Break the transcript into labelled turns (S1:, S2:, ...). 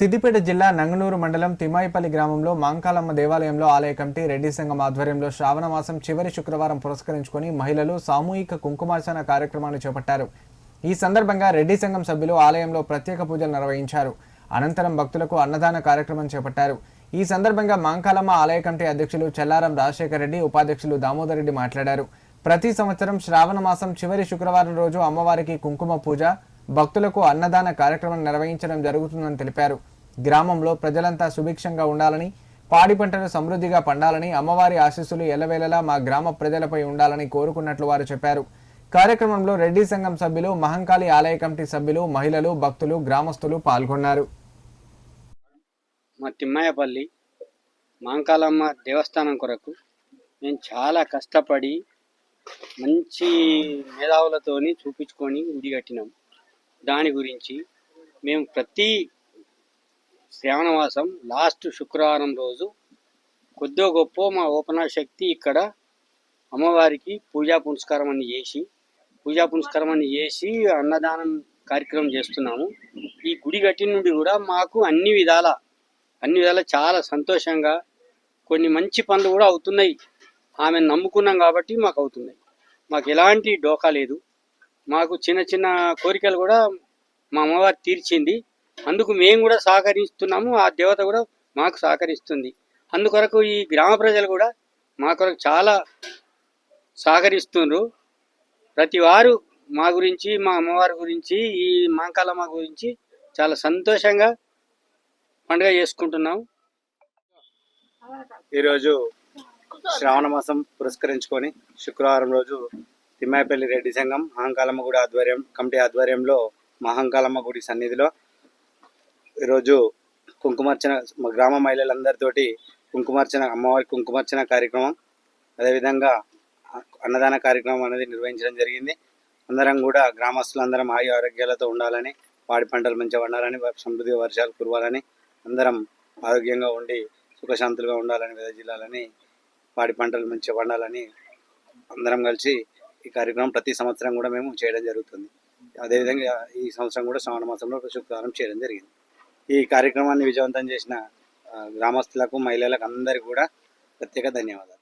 S1: సిద్దిపేట జిల్లా నంగనూరు మండలం తిమాయిపల్లి గ్రామంలో మాంకాలమ్మ దేవాలయంలో ఆలయ కమిటీ రెడ్డి సంఘం ఆధ్వర్యంలో శ్రావణ మాసం చివరి శుక్రవారం పురస్కరించుకొని మహిళలు సామూహిక కుంకుమార్చన కార్యక్రమాన్ని చేపట్టారు. ఈ సందర్భంగా రెడ్డి సంఘం సభ్యులు ఆలయంలో ప్రత్యేక పూజలు నిర్వహించారు. అనంతరం భక్తులకు అన్నదాన కార్యక్రమం చేపట్టారు. ఈ సందర్భంగా మాంకాలమ్మ ఆలయ కమిటీ అధ్యక్షులు చెల్లారం రాజశేఖర రెడ్డి ఉపాధ్యక్షులు దామోదర్ రెడ్డి మాట్లాడారు. ప్రతి సంవత్సరం శ్రావణ మాసం చివరి శుక్రవారం రోజు అమ్మవారికి కుంకుమ పూజ భక్తులకు అన్నదాన కార్యక్రమం నిర్వహించడం జరుగుతుందని తెలిపారు. గ్రామంలో ప్రజలంతా సుభిక్షంగా ఉండాలని పాడి పంటలు సమృద్ధిగా పండాలని అమ్మవారి ఆశీస్సులు ఎల్లవేళలా మా గ్రామ ప్రజలపై ఉండాలని కోరుకున్నట్లు వారు చెప్పారు. కార్యక్రమంలో రెడ్డి సంఘం సభ్యులు మహంకాళి ఆలయ కమిటీ సభ్యులు మహిళలు భక్తులు గ్రామస్తులు పాల్గొన్నారు.
S2: మా తిమ్మాయపల్లి మాంకాలమ్మ దేవస్థానం కొరకు మేము చాలా కష్టపడి మంచి మేధావులతోని చూపించుకొని గుడి కట్టినాం. దాని గురించి మేము ప్రతి శ్రావణమాసం లాస్ట్ శుక్రవారం రోజు కొద్దో గొప్ప మా ఓపెన శక్తి ఇక్కడ అమ్మవారికి పూజా పునస్కారం అని చేసి పూజా పునస్కారం అని చేసి అన్నదానం కార్యక్రమం చేస్తున్నాము. ఈ గుడి కట్టిన నుండి కూడా మాకు అన్ని విధాల అన్ని విధాల చాలా సంతోషంగా కొన్ని మంచి పనులు కూడా అవుతున్నాయి. ఆమెను నమ్ముకున్నాం కాబట్టి మాకు అవుతున్నాయి. మాకు ఎలాంటి డోకా లేదు. మాకు చిన్న చిన్న కోరికలు కూడా మా అమ్మవారు తీర్చింది. అందుకు మేము కూడా సహకరిస్తున్నాము ఆ దేవత కూడా మాకు సహకరిస్తుంది. అందుకొరకు ఈ గ్రామ ప్రజలు కూడా మా కొరకు చాలా సహకరిస్తున్నారు ప్రతి వారు మా గురించి మా అమ్మవారి గురించి ఈ మాంకాలమ్మ గురించి చాలా సంతోషంగా పండుగ చేసుకుంటున్నాం.
S3: ఈరోజు శ్రావణ మాసం పురస్కరించుకొని శుక్రవారం రోజు తిమ్మాయిపల్లి రెడ్డి సంఘం మహంకాలమ్మ గుడి ఆధ్వర్యం కమిటీ ఆధ్వర్యంలో మహంకాలమ్మ గుడి సన్నిధిలో ఈరోజు కుంకుమార్చన మా గ్రామ మహిళలందరితోటి కుంకుమార్చన అమ్మవారి కుంకుమార్చన కార్యక్రమం అదేవిధంగా అన్నదాన కార్యక్రమం అనేది నిర్వహించడం జరిగింది. అందరం కూడా గ్రామస్తులందరం ఆయు ఆరోగ్యాలతో ఉండాలని పాడి పంటలు మంచిగా వండాలని సమృద్ధిగా వర్షాలు కురవాలని అందరం ఆరోగ్యంగా ఉండి సుఖశాంతులుగా ఉండాలని వెదజిల్లాలని పాడి పంటలు మంచిగా వండాలని అందరం కలిసి ఈ కార్యక్రమం ప్రతి సంవత్సరం కూడా మేము చేయడం జరుగుతుంది. అదేవిధంగా ఈ సంవత్సరం కూడా శ్రావణ మాసంలో శుక్రవారం చేయడం జరిగింది. ఈ కార్యక్రమాన్ని విజయవంతం చేసిన గ్రామస్తులకు మహిళలకు అందరికీ కూడా ప్రత్యేక ధన్యవాదాలు.